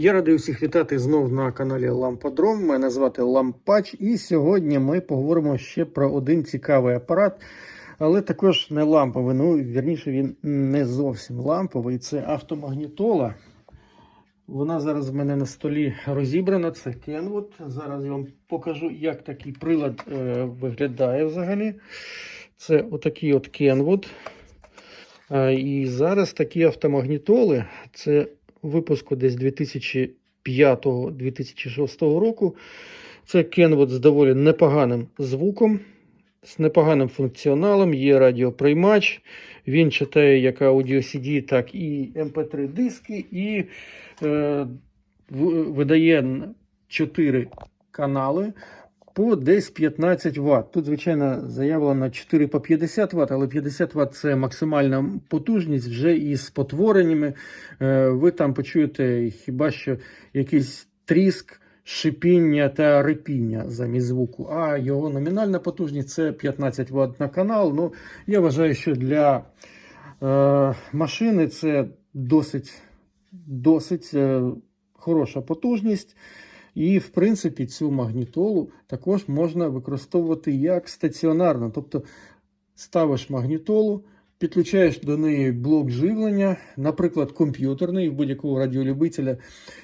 Я радий усіх вітати знов на каналі Ламподром. Мене звати Лампач, і сьогодні ми поговоримо ще про один цікавий апарат, але також не ламповий. Ну, вірніше, він не зовсім ламповий. Це автомагнітола. Вона зараз в мене на столі розібрана. Це Kenwood. Зараз я вам покажу, як такий прилад е, виглядає взагалі. Це отакий от Kenwood. А, І зараз такі автомагнітоли, це випуску десь 2005-2006 року. Це Kenwood з доволі непоганим звуком, з непоганим функціоналом, є радіоприймач. Він читає як аудіо CD, так і MP3 диски, і е, видає 4 канали по десь 15 Вт. Тут, звичайно, заявлено 4 по 50 Вт, але 50 Вт це максимальна потужність вже із спотвореннями. Е, Ви там почуєте хіба що якийсь тріск, шипіння та рипіння замість звуку. А його номінальна потужність це 15 Вт на канал. Ну, я вважаю, що для е, машини це досить, досить е, хороша потужність. І, в принципі, цю магнітолу також можна використовувати як стаціонарно. Тобто ставиш магнітолу, підключаєш до неї блок живлення, наприклад, комп'ютерний. В будь-якого радіолюбителя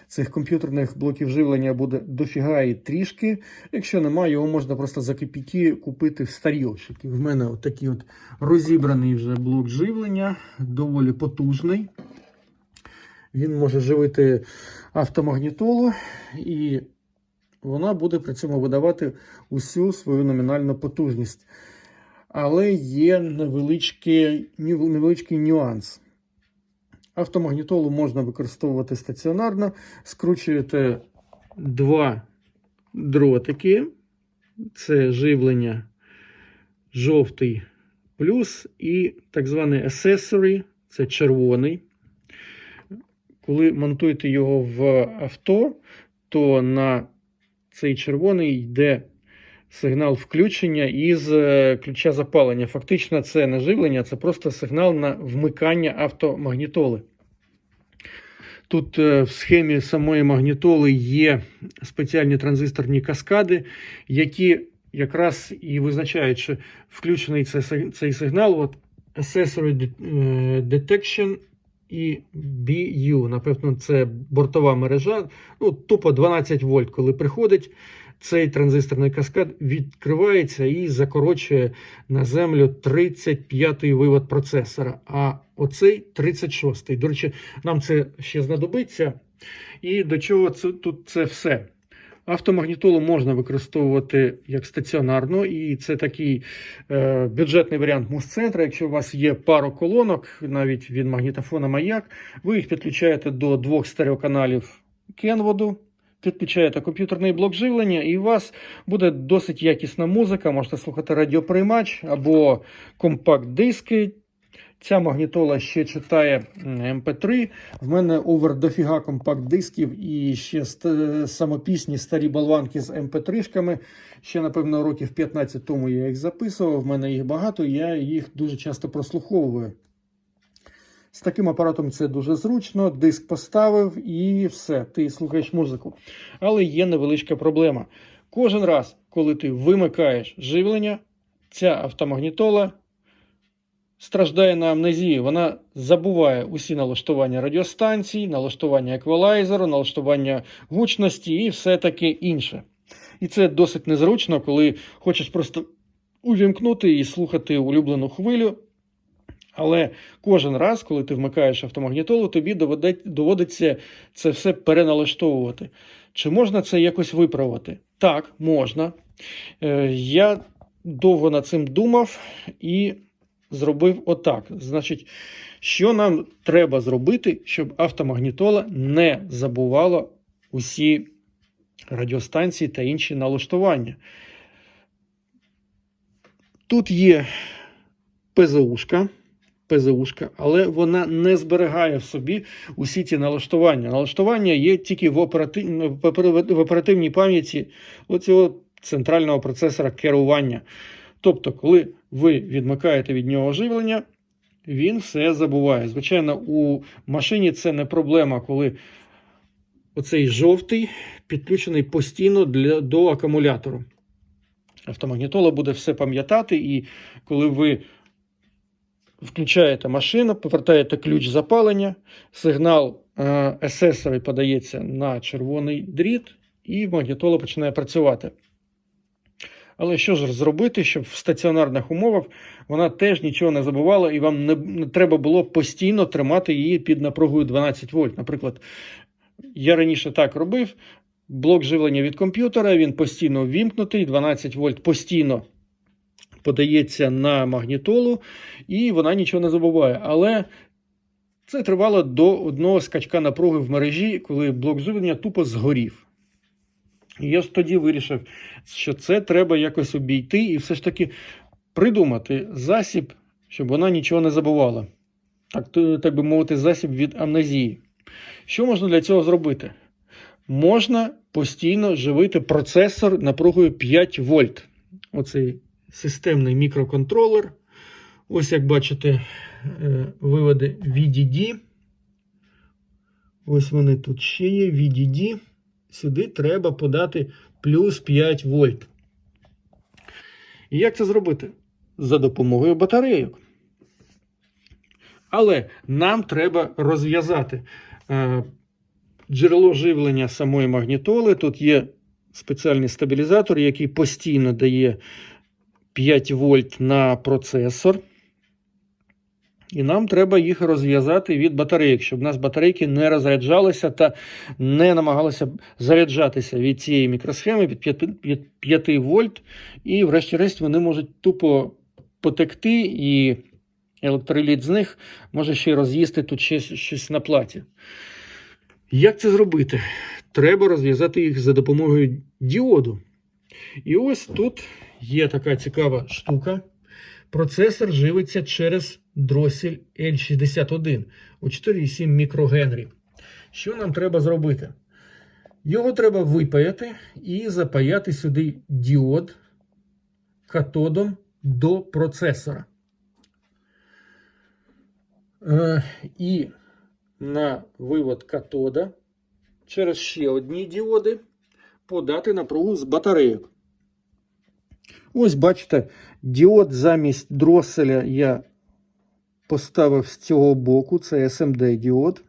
цих комп'ютерних блоків живлення буде дофіга і трішки. Якщо немає, його можна просто за копійки купити в старьовщики. В мене от такий от розібраний вже блок живлення, доволі потужний. Він може живити автомагнітолу, і вона буде при цьому видавати усю свою номінальну потужність. Але є невеличкий, невеличкий нюанс. Автомагнітолу можна використовувати стаціонарно. Скручуєте два дротики. Це живлення жовтий плюс і так званий accessory, це червоний. Коли монтуєте його в авто, то на цей червоний йде сигнал включення із е, ключа запалення. Фактично, це не живлення, це просто сигнал на вмикання автомагнітоли. Тут е, в схемі самої магнітоли є спеціальні транзисторні каскади, які якраз і визначають, що включений цей, сигнал. От Accessory е, Detection і BU. Напевно, це бортова мережа. Ну, тупо 12 вольт, коли приходить. Цей транзисторний каскад відкривається і закорочує на землю 35-й вивод процесора, а оцей 36-й. До речі, нам це ще знадобиться. І до чого це, тут це все? Автомагнітолу можна використовувати як стаціонарно, і це такий е, бюджетний варіант муз-центра. Якщо у вас є пару колонок, навіть від магнітофона маяк, ви їх підключаєте до двох стереоканалів Kenwood, підключаєте комп'ютерний блок живлення, і у вас буде досить якісна музика. Можете слухати радіоприймач або компакт-диски. Ця магнітола ще читає м, MP3. В мене овер дофіга компакт-дисків і ще ст- самопісні старі болванки з MP3-шками. Ще, напевно, років 15 тому я їх записував. В мене їх багато, я їх дуже часто прослуховую. З таким апаратом це дуже зручно. Диск поставив і все, ти слухаєш музику. Але є невеличка проблема. Кожен раз, коли ти вимикаєш живлення, ця автомагнітола страждає на амнезії. Вона забуває усі налаштування радіостанцій, налаштування еквалайзеру, налаштування гучності і все таке інше. І це досить незручно, коли хочеш просто увімкнути і слухати улюблену хвилю. Але кожен раз, коли ти вмикаєш автомагнітолу, тобі доводиться це все переналаштовувати. Чи можна це якось виправити? Так, можна. Е, Я довго над цим думав і зробив отак. Значить, що нам треба зробити, щоб автомагнітола не забувала усі радіостанції та інші налаштування? Тут є ПЗУшка. ПЗУшка, але вона не зберігає в собі усі ці налаштування. Налаштування є тільки в, оператив... в оперативній пам'яті оцього центрального процесора керування. Тобто, коли ви відмикаєте від нього живлення, він все забуває. Звичайно, у машині це не проблема, коли оцей жовтий підключений постійно для, до акумулятору. Автомагнітола буде все пам'ятати, і коли ви включаєте машину, повертаєте ключ запалення, сигнал е, есесовий подається на червоний дріт, і магнітола починає працювати. Але що ж зробити, щоб в стаціонарних умовах вона теж нічого не забувала, і вам не, не треба було постійно тримати її під напругою 12 вольт. Наприклад, я раніше так робив. Блок живлення від комп'ютера, він постійно ввімкнутий, 12 вольт постійно подається на магнітолу, і вона нічого не забуває. Але це тривало до одного скачка напруги в мережі, коли блок живлення тупо згорів. І я ж тоді вирішив, що це треба якось обійти і все ж таки придумати засіб, щоб вона нічого не забувала. Так, так би мовити, засіб від амнезії. Що можна для цього зробити? Можна постійно живити процесор напругою 5 вольт. Оцей системний мікроконтролер. Ось як бачите, е, виводи VDD. Ось вони тут ще є. VDD. Сюди треба подати плюс 5 вольт. І як це зробити? За допомогою батарейок. Але нам треба розв'язати е, джерело живлення самої магнітоли. Тут є спеціальний стабілізатор, який постійно дає 5 вольт на процесор. І нам треба їх розв'язати від батарейок, щоб у нас батарейки не розряджалися та не намагалися заряджатися від цієї мікросхеми від 5, від 5 вольт. І, врешті-решт, вони можуть тупо потекти, і електроліт з них може ще й роз'їсти тут щось, щось на платі. Як це зробити? Треба розв'язати їх за допомогою діоду. І ось тут є така цікава штука. Процесор живиться через дросель L61 у 4,7 мікрогенрі. Що нам треба зробити? Його треба випаяти і запаяти сюди діод катодом до процесора. Е, і на вивод катода через ще одні діоди подати напругу з батарейок. Ось бачите, діод замість дроселя я поставив з цього боку, це SMD діод.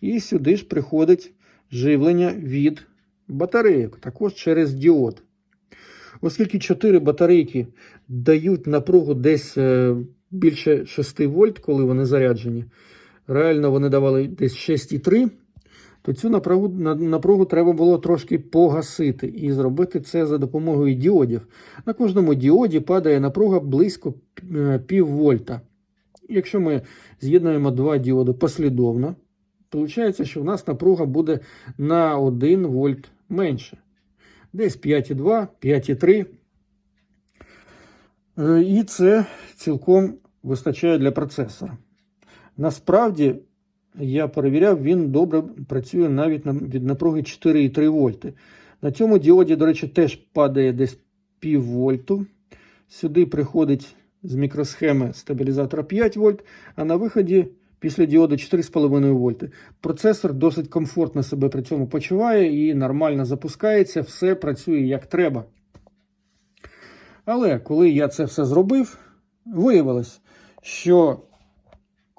І сюди ж приходить живлення від батарейок, також через діод. Оскільки 4 батарейки дають напругу десь е, більше 6 вольт, коли вони заряджені, реально вони давали десь 6,3, то цю напругу, напругу треба було трошки погасити і зробити це за допомогою діодів. На кожному діоді падає напруга близько е, пів вольта. Якщо ми з'єднуємо два діоди послідовно, виходить, що в нас напруга буде на 1 вольт менше. Десь 5,2, 5,3. Е, І це цілком вистачає для процесора. Насправді, я перевіряв, він добре працює навіть від напруги 4,3 вольти. На цьому діоді, до речі, теж падає десь пів вольту. Сюди приходить з мікросхеми стабілізатора 5 вольт, а на виході після діоду 4,5 вольти. Процесор досить комфортно себе при цьому почуває і нормально запускається, все працює як треба. Але коли я це все зробив, виявилось, що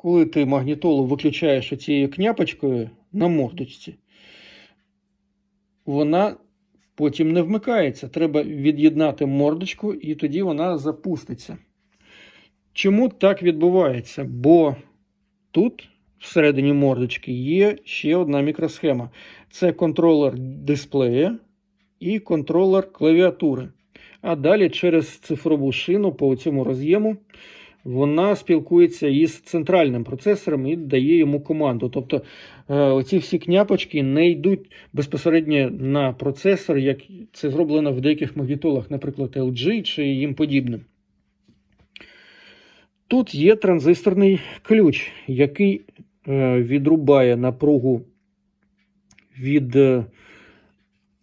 коли ти магнітолу виключаєш цією княпочкою на мордочці, вона потім не вмикається. Треба від'єднати мордочку, і тоді вона запуститься. Чому так відбувається? Бо тут, всередині мордочки, є ще одна мікросхема. Це контролер дисплея і контролер клавіатури. А далі через цифрову шину по цьому роз'єму вона спілкується із центральним процесором і дає йому команду. Тобто оці всі княпочки не йдуть безпосередньо на процесор, як це зроблено в деяких магнітолах, наприклад, LG чи їм подібним. Тут є транзисторний ключ, який відрубає напругу від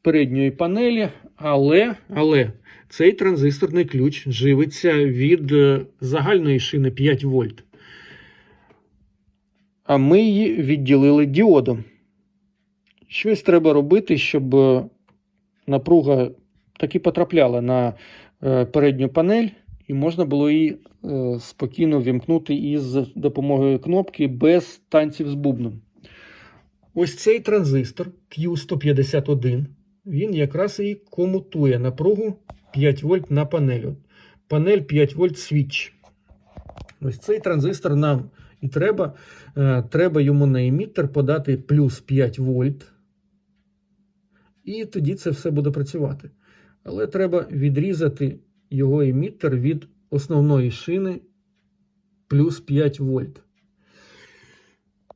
передньої панелі, але, але цей транзисторний ключ живиться від загальної шини 5 вольт. А ми її відділили діодом. щось треба робити, щоб е, напруга таки потрапляла на е, передню панель, і можна було її е, спокійно вімкнути із допомогою кнопки без танців з бубном. Ось цей транзистор Q151, він якраз і комутує напругу 5 вольт на панелю. Панель 5 вольт свіч. Ось цей транзистор нам і треба. Е, Треба йому на емітер подати плюс 5 вольт. І тоді це все буде працювати. Але треба відрізати його емітер від основної шини плюс 5 вольт.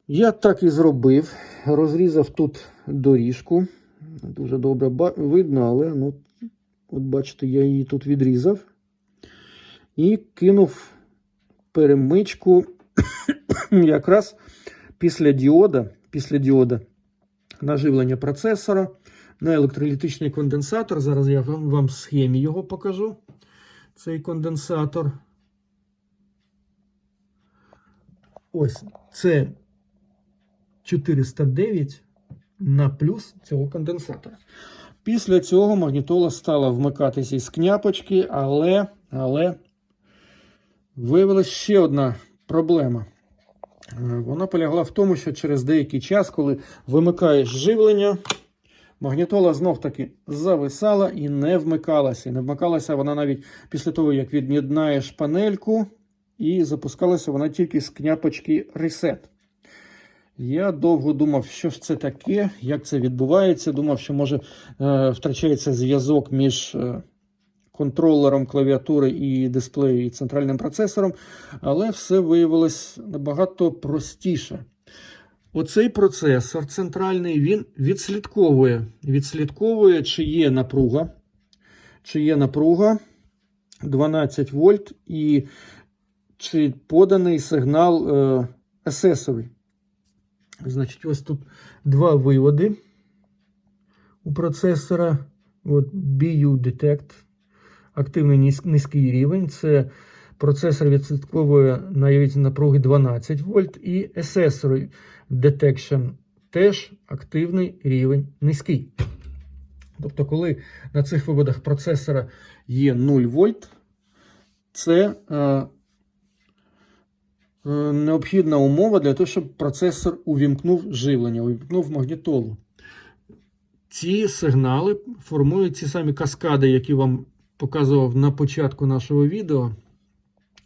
Я так і зробив. Розрізав тут доріжку. Дуже добре видно, але ну, от бачите, я її тут відрізав. І кинув перемичку якраз після діода, після діода на живлення процесора на електролітичний конденсатор. Зараз я вам в схемі його покажу. Цей конденсатор. Ось це 409 на плюс цього конденсатора. Після цього магнітола стала вмикатися із княпочки, але, але виявилася ще одна проблема. Е, Вона полягла в тому, що через деякий час, коли вимикаєш живлення, магнітола знов таки зависала і не вмикалася. І не вмикалася вона навіть після того, як від'єднаєш панельку, і запускалася вона тільки з княпочки Reset. Я довго думав, що ж це таке, як це відбувається. Думав, що може е, втрачається зв'язок між е, контролером клавіатури і дисплею і центральним процесором, але все виявилось набагато простіше. Оцей процесор центральний він відслідковує, відслідковує, чи є напруга, чи є напруга 12 вольт і чи поданий сигнал е, есесовий. Значить, ось тут два виводи у процесора. От BU Detect, активний низький рівень. Це процесор відслідковує навіть напруги 12 вольт і Accessory Detection теж активний рівень низький. Тобто, коли на цих виводах процесора є 0 вольт, це е, необхідна умова для того, щоб процесор увімкнув живлення, увімкнув магнітолу. Ці сигнали формують ці самі каскади, які вам показував на початку нашого відео.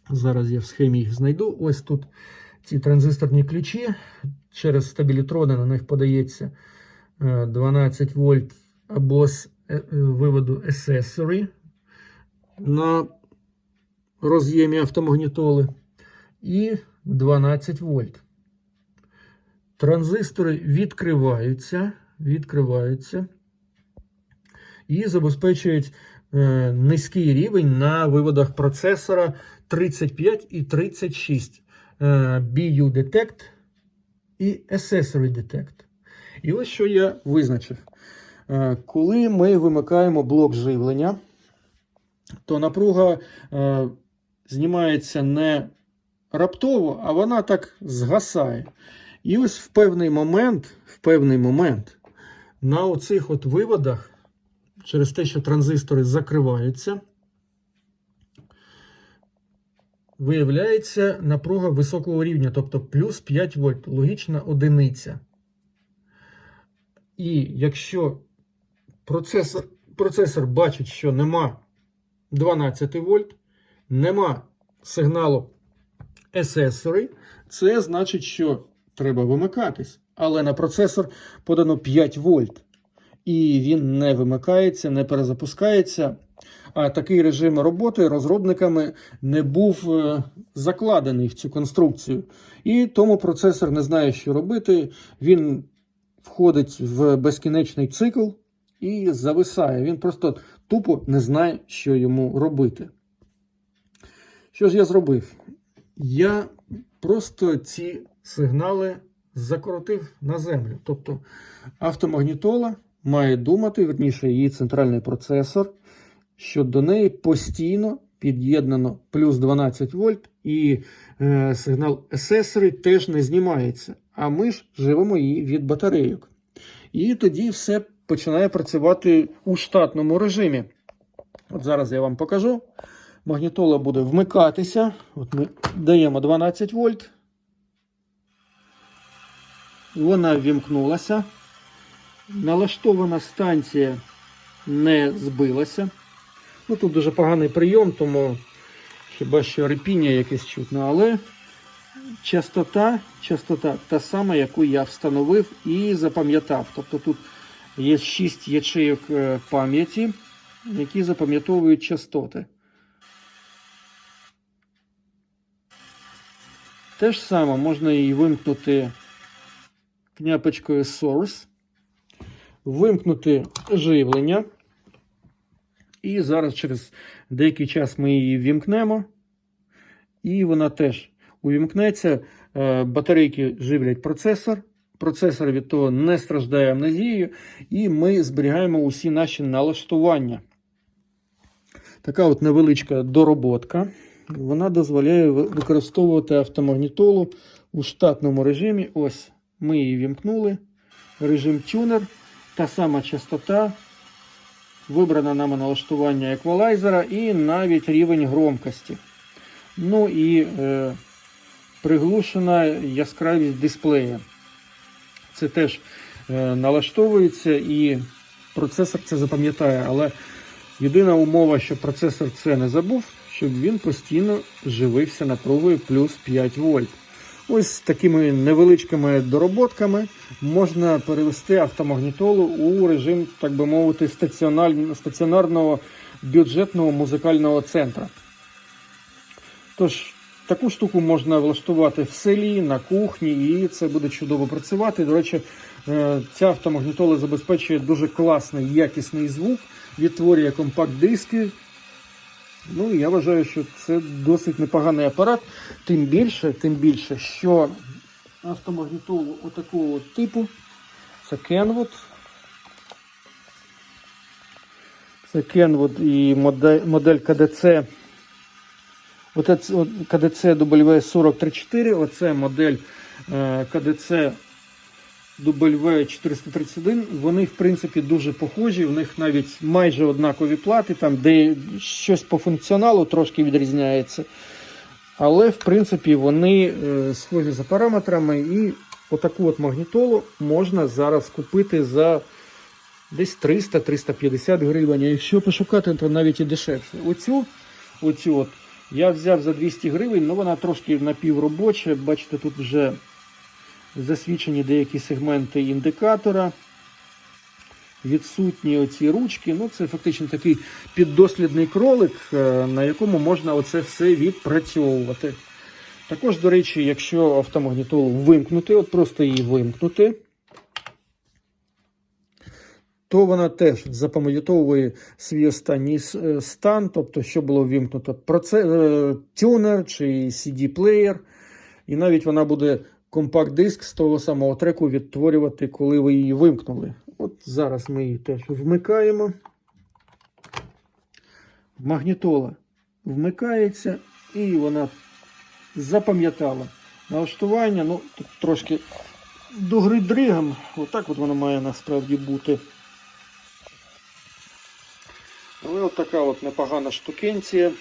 Зараз я в схемі їх знайду. Ось тут ці транзисторні ключі. Через стабілітрони на них подається е, 12 вольт або з е, е, виводу Accessory на роз'ємі автомагнітоли. І 12 вольт. Транзистори відкриваються, відкриваються і забезпечують е, низький рівень на виводах процесора 35 і 36 е, BU Detect і Accessory Detect. І ось що я визначив. Е, коли ми вимикаємо блок живлення, то напруга е, знімається не раптово, а вона так згасає. І ось в певний момент, в певний момент на оцих от виводах, через те, що транзистори закриваються, виявляється напруга високого рівня, тобто плюс 5 вольт, логічна одиниця. І якщо процесор, процесор бачить, що нема 12 вольт, нема сигналу Accessory, це значить, що треба вимикатись. Але на процесор подано 5 вольт. І він не вимикається, не перезапускається. А такий режим роботи розробниками не був е, закладений в цю конструкцію. І тому процесор не знає, що робити. Він входить в безкінечний цикл і зависає. Він просто тупо не знає, що йому робити. Що ж я зробив? Я просто ці сигнали закоротив на землю. Тобто автомагнітола має думати, верніше, її центральний процесор, що до неї постійно під'єднано плюс 12 вольт, і е, сигнал Accessory теж не знімається. А ми ж живемо її від батарейок. І тоді все починає працювати у штатному режимі. От зараз я вам покажу. Магнітола буде вмикатися. От ми даємо 12 вольт. Вона ввімкнулася. Налаштована станція не збилася. Ну, тут дуже поганий прийом, тому хіба що репіння якесь чутно, але частота, частота та сама, яку я встановив і запам'ятав. Тобто тут є 6 ячейок е, пам'яті, які запам'ятовують частоти. Те ж саме можна її вимкнути княпочкою Source, вимкнути живлення. І зараз через деякий час ми її вімкнемо. І вона теж увімкнеться. Е, Батарейки живлять процесор. Процесор від того не страждає амнезією, і ми зберігаємо усі наші налаштування. Така от невеличка дороботка. Вона дозволяє використовувати автомагнітолу у штатному режимі. Ось ми її вімкнули. Режим тюнер, та сама частота, вибрано нами налаштування еквалайзера і навіть рівень громкості. Ну і е, приглушена яскравість дисплея. Це теж е, налаштовується і процесор це запам'ятає. Але єдина умова, що процесор це не забув, щоб він постійно живився напругою плюс 5 вольт. Ось з такими невеличкими дороботками можна перевести автомагнітолу у режим, так би мовити, стаціонарного бюджетного музикального центру. Тож, таку штуку можна влаштувати в селі, на кухні, і це буде чудово працювати. До речі, е, ця автомагнітола забезпечує дуже класний якісний звук, відтворює компакт-диски. Ну, я вважаю, що це досить непоганий апарат. Тим більше, тим більше, що автомагнітолу отакого от типу, це Kenwood. Це Kenwood і модель, модель КДЦ. От КДЦ W4034, оце модель е, КДЦ W431. Вони, в принципі, дуже похожі. В них навіть майже однакові плати, там де щось по функціоналу трошки відрізняється. Але, в принципі, вони е, схожі за параметрами. І отаку от магнітолу можна зараз купити за десь 300-350 гривень. А якщо пошукати, то навіть і дешевше. Оцю, оцю от я взяв за 200 гривень, але вона трошки напівробоча. Бачите, тут вже засвідчені деякі сегменти індикатора. Відсутні оці ручки. Ну, це фактично такий піддослідний кролик, е, на якому можна оце все відпрацьовувати. Також, до речі, якщо автомагнітолу вимкнути, от просто її вимкнути, то вона теж запам'ятовує свій останній е, стан, тобто, що було вимкнуто проце... е, тюнер чи CD-плеєр. І навіть вона буде компакт-диск з того самого треку відтворювати, коли ви її вимкнули. От зараз ми її теж вмикаємо. Магнітола вмикається, і вона запам'ятала налаштування. Ну, тут трошки до гри. Отак от воно має насправді бути. Але от така от непогана штукенція.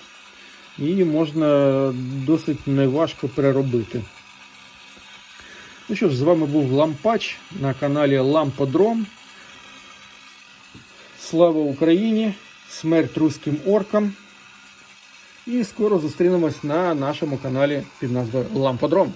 Її можна досить неважко переробити. Ну що ж, з вами був Лампач на каналі Ламподром. Слава Україні! Смерть руським оркам! І скоро зустрінемось на нашому каналі під назвою Ламподром.